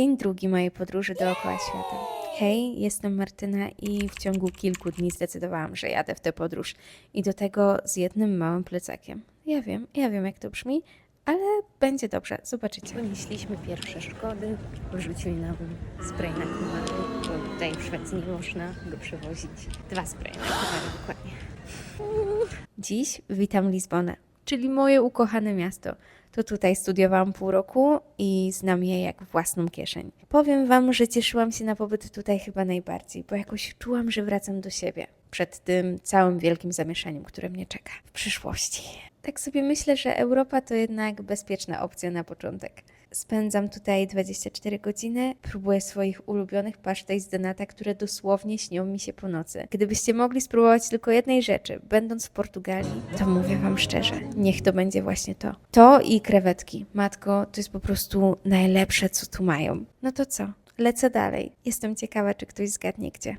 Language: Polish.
Dzień drugi mojej podróży dookoła świata. Hej, jestem Martyna i w ciągu kilku dni zdecydowałam, że jadę w tę podróż. I do tego z jednym małym plecakiem. Ja wiem, ja wiem jak to brzmi, ale będzie dobrze, zobaczycie. Ponieśliśmy pierwsze szkody, wrzucili nam spray na komary, bo tutaj w Szwecji nie można go przewozić. Dwa spraye na komary dokładnie. Dziś witam Lizbonę, czyli moje ukochane miasto. To tutaj studiowałam pół roku i znam je jak własną kieszeń. Powiem Wam, że cieszyłam się na pobyt tutaj chyba najbardziej, bo jakoś czułam, że wracam do siebie przed tym całym wielkim zamieszaniem, które mnie czeka w przyszłości. Tak sobie myślę, że Europa to jednak bezpieczna opcja na początek. Spędzam tutaj 24 godziny, próbuję swoich ulubionych pasztet z Donata, które dosłownie śnią mi się po nocy. Gdybyście mogli spróbować tylko jednej rzeczy, będąc w Portugalii, to mówię Wam szczerze, niech to będzie właśnie to. To i krewetki. Matko, to jest po prostu najlepsze, co tu mają. No to co? Lecę dalej. Jestem ciekawa, czy ktoś zgadnie gdzie.